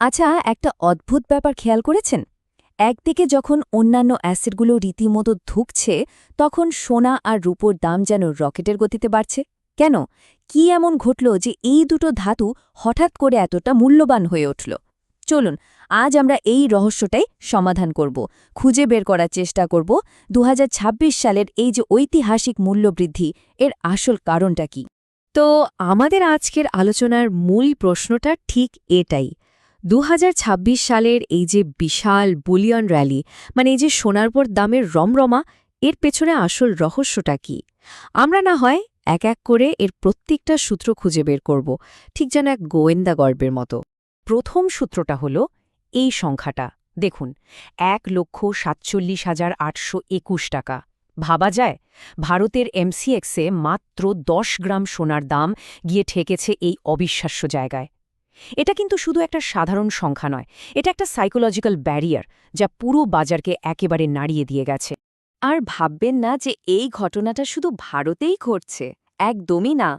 আচ্ছা একটা অদ্ভুত ব্যাপার খেয়াল করেছেন? একদিকে যখন অন্যান্য অ্যাসিডগুলো রীতিমতো ধুকছে, তখন সোনা আর রূপোর দাম যেন রকেটের গতিতে বাড়ছে। কেন? কি এমন ঘটল যে এই দুটো ধাতু হঠাৎ করে এতটা মূল্যবান হয়ে উঠল? চলুন, আজ আমরা এই রহস্যটাই সমাধান করব, খুঁজে বের করার চেষ্টা করব দু হাজার ছাব্বিশ সালের এই যে ঐতিহাসিক মূল্যবৃদ্ধি, এর আসল কারণটা কি? তো আমাদের আজকের আলোচনার মূল প্রশ্নটা ঠিক এটাই দু হাজার ছাব্বিশ সালের এই যে বিশাল বুলিয়ন র্যালি মানে এই যে সোনার পর দামের রমরমা, এর পেছনে আসল রহস্যটা কি? আমরা না হয় এক এক করে এর প্রত্যেকটা সূত্র খুঁজে বের করব, ঠিক যেন এক গোয়েন্দা গর্বের মতো। প্রথম সূত্রটা হল এই সংখ্যাটা। দেখুন, এক লক্ষ সাতচল্লিশ হাজার আটশো একুশ টাকা। ভাবা যায়, ভারতের এমসিএক্সে মাত্র দশ গ্রাম সোনার দাম গিয়ে ঠেকেছে এই অবিশ্বাস্য জায়গায়। এটা কিন্তু শুধু একটা সাধারণ সংখ্যা নয়, এটা একটা সাইকোলজিক্যাল ব্যারিয়ার যা পুরো বাজারকে একেবারে নাড়িয়ে দিয়ে গেছে। আর ভাববেন না যে এই ঘটনাটা শুধু ভারতেই ঘটছে, একদমই না।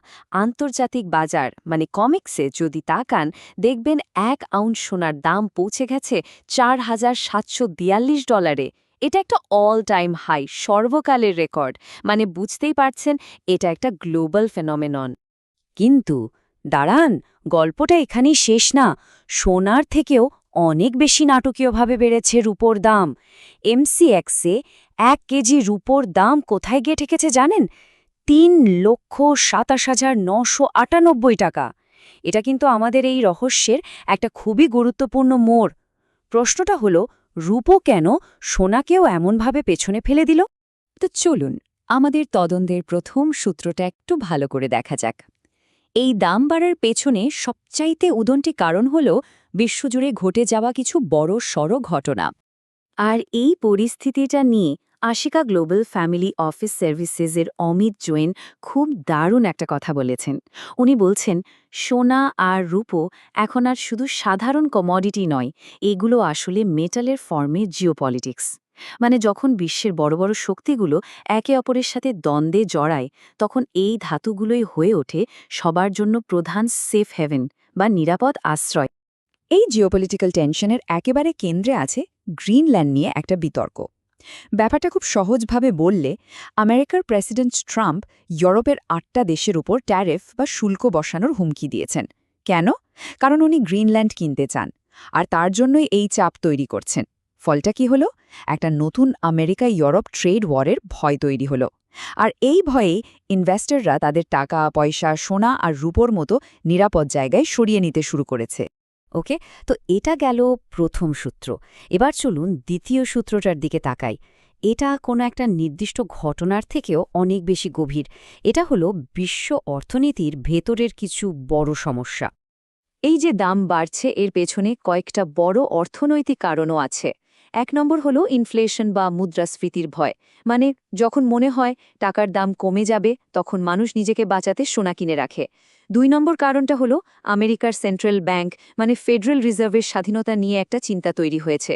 আন্তর্জাতিক বাজার মানে কমিক্সে যদি তাকান, দেখবেন এক আউন্স সোনার দাম পৌঁছে গেছে চার হাজার সাতশো বিয়াল্লিশ ডলারে। এটা একটা অল টাইম হাই সর্বকালের রেকর্ড মানে বুঝতেই পারছেন, এটা একটা গ্লোবাল ফেনমেনন কিন্তু দাঁড়ান, গল্পটা এখানেই শেষ না। সোনার থেকেও অনেক বেশি নাটকীয়ভাবে বেড়েছে রূপোর দাম। এমসিএক্সে এক কেজি রূপোর দাম কোথায় গিয়ে ঠেকেছে জানেন? তিন লক্ষ সাতাশ হাজার নশো আটানব্বই টাকা। এটা কিন্তু আমাদের এই রহস্যের একটা খুবই গুরুত্বপূর্ণ মোড়। প্রশ্নটা হলো, রূপো কেন সোনাকেও এমনভাবে পেছনে ফেলে দিল? তো চলুন, আমাদের তদন্তের প্রথম সূত্রটা একটু ভালো করে দেখা যাক। এই দাম বাড়ার পেছনে সবচাইতে উদন্টি কারণ হল বিশ্বজুড়ে ঘটে যাওয়া কিছু বড় সড় ঘটনা। আর এই পরিস্থিতিটা নিয়ে আশিকা গ্লোবাল ফ্যামিলি অফিস সার্ভিসেসের অমিত জৈন খুব দারুণ একটা কথা বলেছেন। উনি বলছেন, সোনা আর রূপো এখন আর শুধু সাধারণ কমোডিটি নয়, এগুলো আসলে মেটালের ফর্মে জিওপলিটিক্স মানে যখন বিশ্বের বড় বড় শক্তিগুলো একে অপরের সাথে দ্বন্দ্বে জড়ায়, তখন এই ধাতুগুলোই হয়ে ওঠে সবার জন্য প্রধান সেফ হেভেন বা নিরাপদ আশ্রয়। এই জিওপলিটিক্যাল টেনশনের একেবারে কেন্দ্রে আছে গ্রিনল্যান্ড নিয়ে একটা বিতর্ক। ব্যাপারটা খুব সহজভাবে বললে, আমেরিকার প্রেসিডেন্ট ট্রাম্প ইউরোপের আটটা দেশের উপর ট্যারিফ বা শুল্ক বসানোর হুমকি দিয়েছেন। কেন? কারণ উনি গ্রিনল্যান্ড কিনতে চান, আর তার জন্যই এই চাপ তৈরি করছেন। ফলটা কি হলো? একটা নতুন আমেরিকা ইউরোপ ট্রেড ওয়ারের ভয় তৈরি হলো। আর এই ভয়ে ইনভেস্টররা তাদের টাকা, পয়সা, সোনা আর রূপোর মতো নিরাপদ জায়গায় সরিয়ে নিতে শুরু করেছে। ওকে? তো এটা গেল প্রথম সূত্র। এবার চলুন দ্বিতীয় সূত্রটার দিকে তাকাই। এটা কোনো একটা নির্দিষ্ট ঘটনার থেকেও অনেক বেশি গভীর। এটা হলো বিশ্ব অর্থনীতির ভেতরের কিছু বড় সমস্যা। এই যে দাম বাড়ছে, এর পেছনে কয়েকটা বড় অর্থনৈতিক কারণও আছে। এক নম্বর হলো ইনফ্লেশন বা মুদ্রাস্ফীতির ভয়। মানে যখন মনে হয় টাকার দাম কমে যাবে, তখন মানুষ নিজেকে বাঁচাতে সোনা কিনে রাখে। দুই নম্বর কারণটা হলো আমেরিকার সেন্ট্রাল ব্যাংক মানে ফেডারেল রিজার্ভের স্বাধীনতা নিয়ে একটা চিন্তা তৈরি হয়েছে।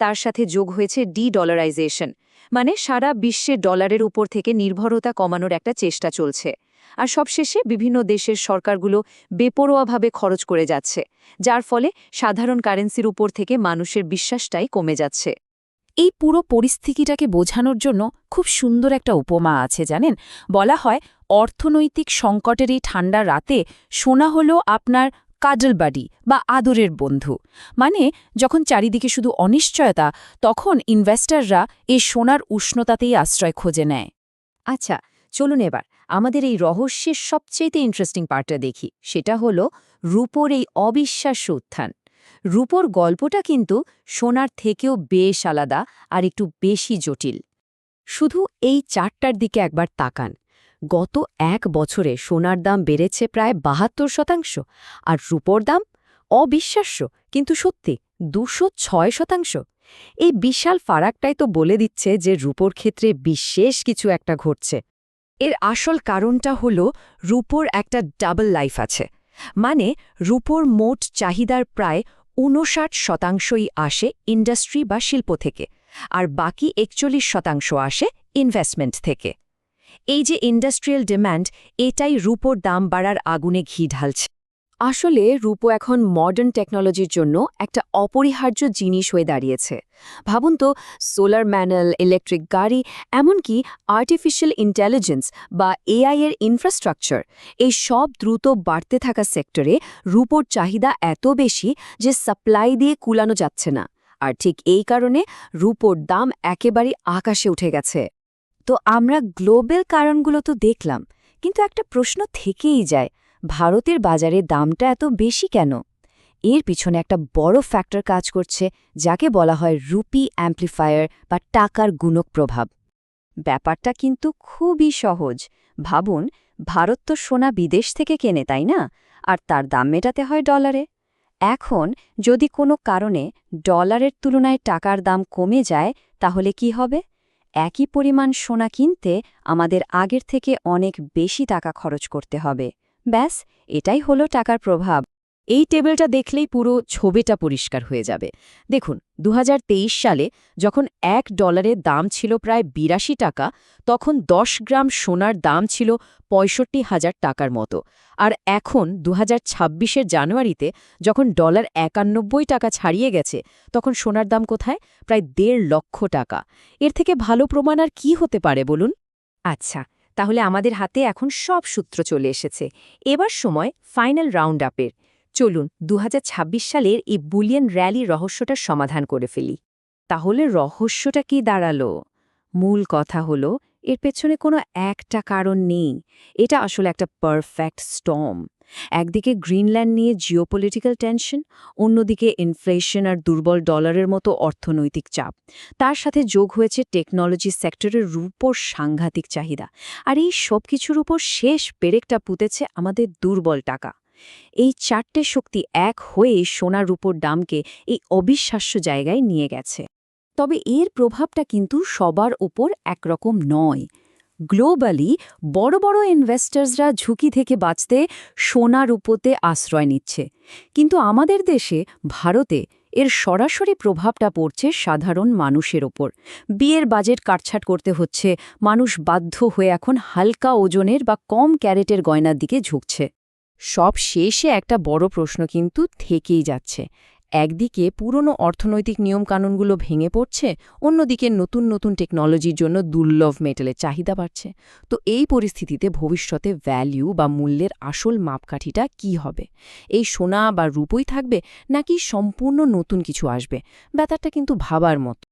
তার সাথে যোগ হয়েছে ডি ডলারাইজেশন মানে সারা বিশ্বে ডলারের উপর থেকে নির্ভরতা কমানোর একটা চেষ্টা চলছে। আর সবশেষে বিভিন্ন দেশের সরকারগুলো বেপরোয়াভাবে খরচ করে যাচ্ছে, যার ফলে সাধারণ কারেন্সির উপর থেকে মানুষের বিশ্বাসটাই কমে যাচ্ছে। এই পুরো পরিস্থিতিটাকে বোঝানোর জন্য খুব সুন্দর একটা উপমা আছে, জানেন? বলা হয়, অর্থনৈতিক সংকটের এই ঠান্ডা রাতে সোনা হলো আপনার কাজল বাডি বা আদরের বন্ধু। মানে যখন চারিদিকে শুধু অনিশ্চয়তা, তখন ইনভেস্টাররা এই সোনার উষ্ণতাতেই আশ্রয় খোঁজে নেয়। আচ্ছা চলুন এবার। আমাদের এই রহস্যের সবচেয়ে ইন্টারেস্টিং পার্টটা দেখি। সেটা হলো রূপোর এই অবিশ্বাস্য উত্থান। রূপোর গল্পটা কিন্তু সোনার থেকেও বেশ আলাদা আর একটু বেশি জটিল। শুধু এই চারটার দিকে একবার তাকান। গত এক বছরে সোনার দাম বেড়েছে প্রায় বাহাত্তর শতাংশ আর রূপোর দাম অবিশ্বাস্য, কিন্তু সত্যি দুশো ছয় শতাংশ। এই বিশাল ফারাকটাই তো বলে দিচ্ছে যে রূপোর ক্ষেত্রে বিশেষ কিছু একটা ঘটছে। এর আসল কারণটা হল রূপোর একটা ডাবল লাইফ আছে। মানে রূপোর মোট চাহিদার প্রায় ঊনষাট শতাংশই আসে ইন্ডাস্ট্রি বা শিল্প থেকে, আর বাকি একচল্লিশ শতাংশ আসে ইনভেস্টমেন্ট থেকে। এই যে ইন্ডাস্ট্রিয়াল ডিম্যান্ড এটাই রূপোর দাম বাড়ার আগুনে ঘি ঢালছে। আসলে রূপো এখন মডার্ন টেকনোলজির জন্য একটা অপরিহার্য জিনিস হয়ে দাঁড়িয়েছে। ভাবুন তো সোলার ম্যানেল ইলেকট্রিক গাড়ি, এমনকি আর্টিফিশিয়াল ইন্টেলিজেন্স বা এআই এর ইনফ্রাস্ট্রাকচার এই সব দ্রুত বাড়তে থাকা সেক্টরে রূপোর চাহিদা এত বেশি যে সাপ্লাই দিয়ে কুলানো যাচ্ছে না। আর ঠিক এই কারণে রূপোর দাম একেবারে আকাশে উঠে গেছে। তো আমরা গ্লোবাল কারণগুলো তো দেখলাম, কিন্তু একটা প্রশ্ন থেকেই যায় ভারতের বাজারে দামটা এত বেশি কেন? এর পিছনে একটা বড় ফ্যাক্টর কাজ করছে, যাকে বলা হয় রুপি অ্যাম্প্লিফায়ার বা টাকার গুণক প্রভাব। ব্যাপারটা কিন্তু খুবই সহজ। ভাবুন, ভারত তো সোনা বিদেশ থেকে কেনে, তাই না? আর তার দাম মেটাতে হয় ডলারে এখন যদি কোনো কারণে ডলারের তুলনায় টাকার দাম কমে যায়, তাহলে কি হবে? একই পরিমাণ সোনা কিনতে আমাদের আগের থেকে অনেক বেশি টাকা খরচ করতে হবে। ব্যাস, এটাই হলো টাকার প্রভাব। এই টেবিলটা দেখলেই পুরো ছবিটা পরিষ্কার হয়ে যাবে। দেখুন, দুহাজার তেইশ সালে যখন এক ডলারের দাম ছিল প্রায় বিরাশি টাকা, তখন 10 গ্রাম সোনার দাম ছিল পঁয়ষট্টি হাজার টাকার মতো। আর এখন দু হাজার জানুয়ারিতে যখন ডলার একানব্বই টাকা ছাড়িয়ে গেছে, তখন সোনার দাম কোথায়? প্রায় দেড় লক্ষ টাকা। এর থেকে ভালো প্রমাণ আর কি হতে পারে বলুন? আচ্ছা তাহলে আমাদের হাতে এখন সব সূত্র চলে এসেছে। এবার সময় ফাইনাল রাউন্ড আপের চলুন দু হাজার ছাব্বিশ সালের এই বুলিয়ান র্যালি রহস্যটার সমাধান করে ফেলি। তাহলে রহস্যটা কি দাঁড়াল? মূল কথা হলো, এর পেছনে কোনো একটা কারণ নেই। এটা আসলে একটা পারফেক্ট স্টম একদিকে গ্রিনল্যান্ড নিয়ে জিওপলিটিক্যাল টেনশন, অন্যদিকে ইনফ্লেশন আর দুর্বল ডলারের মতো অর্থনৈতিক চাপ। তার সাথে যোগ হয়েছে টেকনোলজি সেক্টরের উপর সাংঘাতিক চাহিদা। আর এই সব কিছুর উপর শেষ পেরেকটা পুঁতেছে আমাদের দুর্বল টাকা। এই চারটে শক্তি এক হয়ে সোনার রূপোর দামকে এই অবিশ্বাস্য জায়গায় নিয়ে গেছে। তবে এর প্রভাবটা কিন্তু সবার ওপর একরকম নয়। গ্লোবালি বড় বড় ইনভেস্টার্সরা ঝুঁকি থেকে বাঁচতে সোনা রূপোতে আশ্রয় নিচ্ছে। কিন্তু আমাদের দেশে, ভারতে, এর সরাসরি প্রভাবটা পড়ছে সাধারণ মানুষের ওপর। বিয়ের বাজেট কাটছাট করতে হচ্ছে, মানুষ বাধ্য হয়ে এখন হালকা ওজনের বা কম ক্যারেটের গয়নার দিকে ঝুঁকছে। সব শেষে একটা বড় প্রশ্ন কিন্তু থেকেই যাচ্ছে। একদিকে পুরনো অর্থনৈতিক নিয়মকানুনগুলো ভেঙে পড়ছে, অন্যদিকে নতুন নতুন টেকনোলজির জন্য দুর্লভ মেটেলের চাহিদা বাড়ছে। তো এই পরিস্থিতিতে ভবিষ্যতে ভ্যালিউ বা মূল্যের আসল মাপকাঠিটা কি হবে? এই সোনা বা রূপই থাকবে নাকি সম্পূর্ণ নতুন কিছু আসবে? ব্যাপারটা কিন্তু ভাবার মতো।